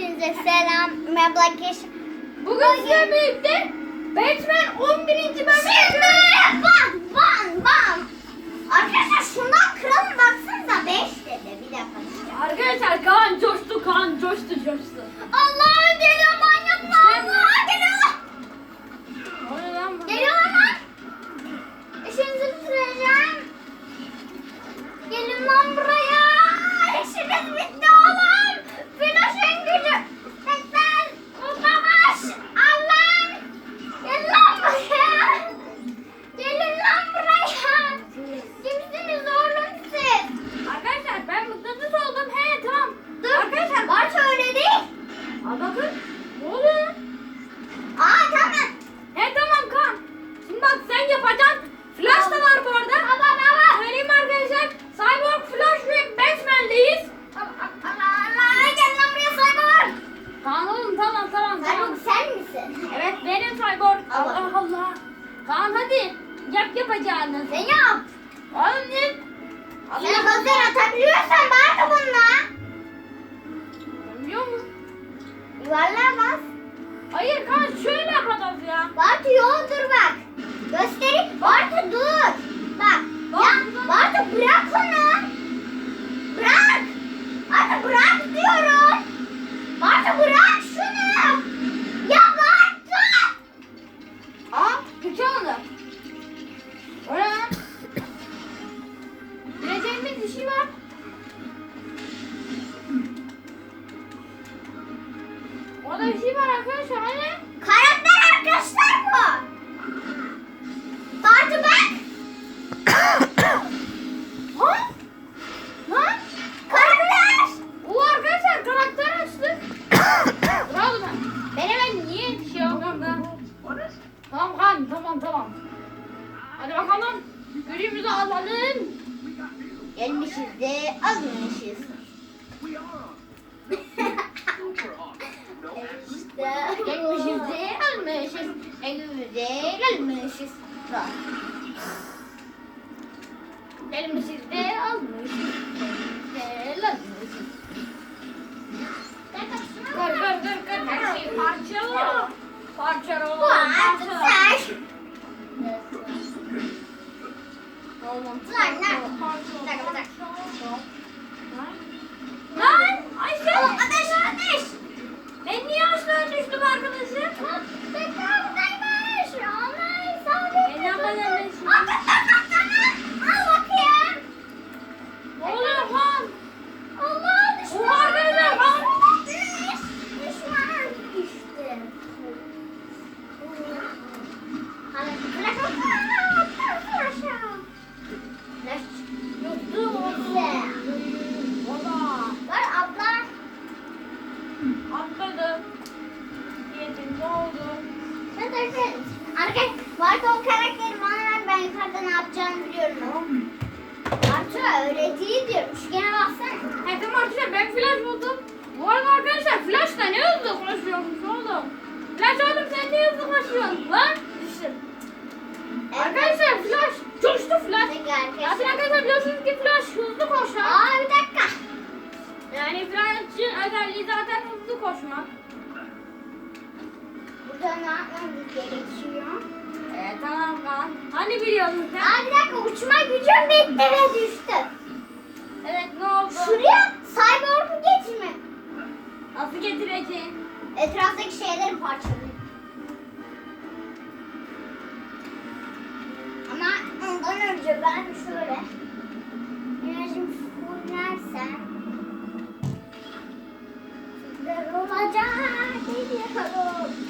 Hepinize selam. Merhaba arkadaşlar. Bugün sizlerle birlikte Batman 11. bölümü Şimdi bam bam bam. Arkadaşlar şundan kralım baksanıza 5 dedi. Bir dakika. Arkadaşlar kan coştu kan coştu coştu. Allah Oğlum ne? Sen lazer atabiliyorsan bari bununla. Biliyor musun? Yuvarlığa bas. Hayır kan şöyle yapacağız ya. Bartu yol dur bak. Göstereyim. Bartu dur. Bak. Ya Bartu bırak onu. Orada bir şey var arkadaşlar hani? Karakter arkadaşlar bu. Bartu bak. Ha? Lan? Karakter. O arkadaşlar karakter açtık. Bravo ben. Ben hemen niye bir şey? Tamam kan tamam tamam. Hadi bakalım. Gülümüzü alalım. Gelmişiz de azmışız. Gelmişiz de almışız. evimize gelmişiz. Bak. Gelmişiz de almışız. De almışız. Kır kır kır kır. Her şeyi parçala. Yani flash'ın özelliği zaten hızlı koşmak. Burada ne yapmamız gerekiyor? Evet tamam kan. Hani biliyordun sen? Aa bir dakika uçma gücüm bitti ve düştü. Evet ne oldu? Şuraya cyborg'u getirme. Nasıl getireceğim? Etraftaki şeyleri parçalayın. Ama ondan önce ben şöyle enerjimi fullersem 家弟弟好多。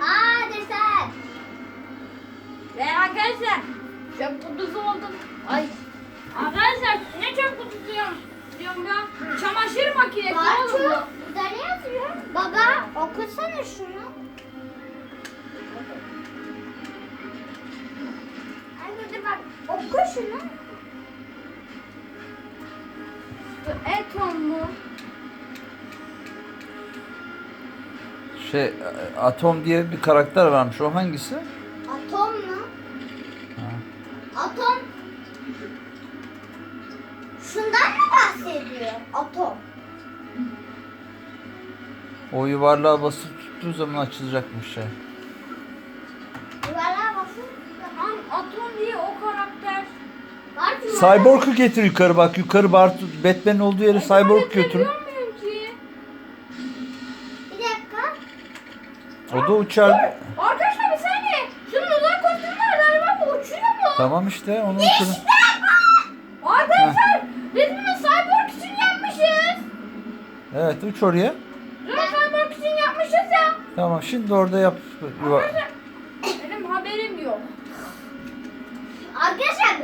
Aa desen. Ve arkadaşlar çöp kutusu oldum. Ay. Arkadaşlar ne çöp kutusu diyorum, diyorum ya. Çamaşır makinesi Bartu, oğlum bu. burada ne yazıyor? Baba okusana şunu. Ay burada bak oku şunu. Şey Atom diye bir karakter varmış. O hangisi? Atom mu? Ha. Atom. Şundan mı bahsediyor? Atom. O yuvarlığa basıp tuttuğu zaman açılacakmış şey. Yuvarlığa basın. An Atom diye o karakter. Var. Cyborg'u getir yukarı bak. Yukarı Bartu Batman'in olduğu yere Cyborg götür. Da uçar. Arkadaşlar bir saniye. Şunun uzak galiba bu uçuyor mu? Tamam işte onu uçurun. Arkadaşlar biz bunu cyborg için yapmışız. Evet uç oraya. Bunu cyborg için yapmışız ya. Tamam şimdi orada yap. Yuva- Benim haberim yok. Arkadaşlar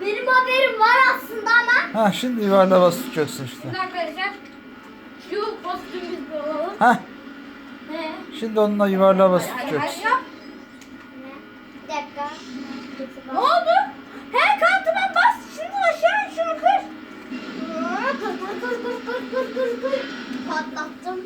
benim haberim var aslında ama. Ha şimdi yuvarlığa basıp tutacaksın işte. Şimdi arkadaşlar şu kostümü biz bir alalım. Ha? Şimdi onunla yuvarlığa basıp. Bir dakika. Ne oldu? He kantıma bas. Şimdi aşağı şunu kır. Kır kır kır kır kır kır kır kır. Patlattım.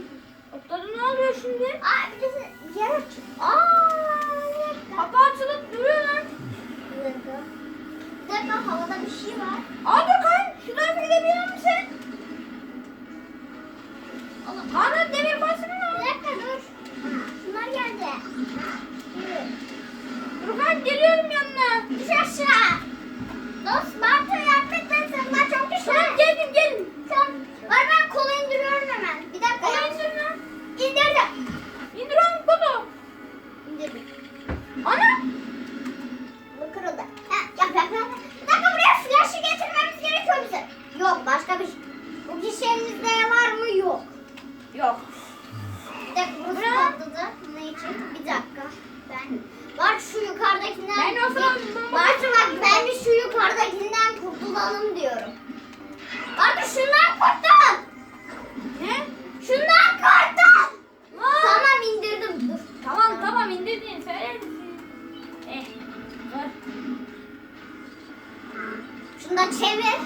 Çevir.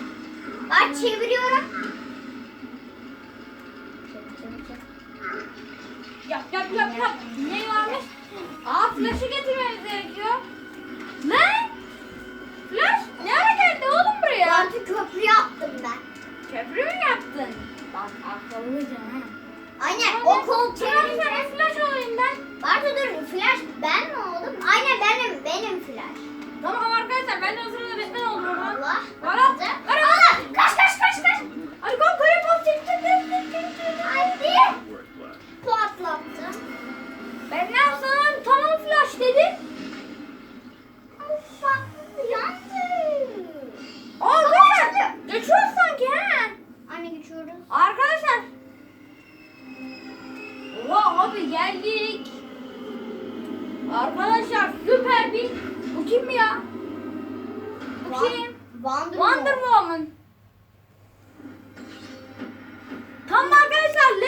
Bak çeviriyorum. Çevir, çevir, çevir. Yap yap yap yap. Ne varmış? Aa flash'ı getirmemiz gerekiyor. Ne? Flash? Ne ara geldi oğlum buraya? Artık köprü yaptım ben. Köprü mü yaptın? Bak akıllıca ha. Aynen o kol Tamam bir tane flash olayım ben. Bartu dur flash ben mi oldum? Aynen benim benim flash. Tamam arkadaşlar ben de o sırada Batman oldum ama. Allah. Berat. Allah kaç kaç kaç kaç. Hadi kalk kare bak çek çek çek çek. Haydi. Patlattım. Ben ne yapsam tamam flash dedi. Ufak yandı. Aa arkadaşlar geçiyoruz sanki ha. Anne geçiyoruz. Arkadaşlar. Oha abi geldik. Arkadaşlar süper bir. Bu kim ya? Bu kim? Wonder, Wonder Woman. Tam da arkadaşlar